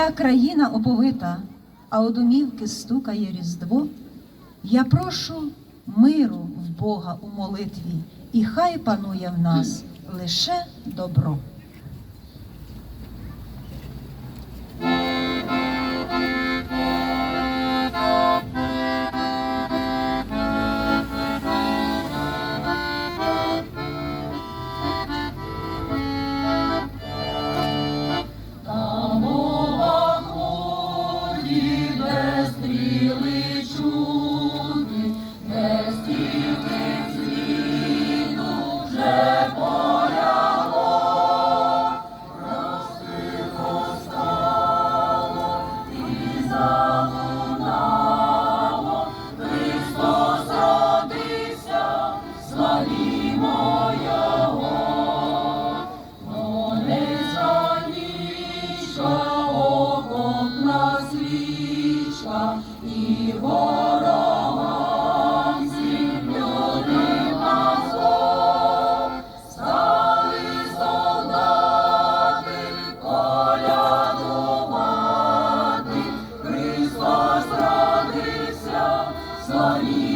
Я Країна оповита, а у домівки стукає Різдво. Я прошу миру в Бога у молитві, і хай панує в нас лише добро. glory.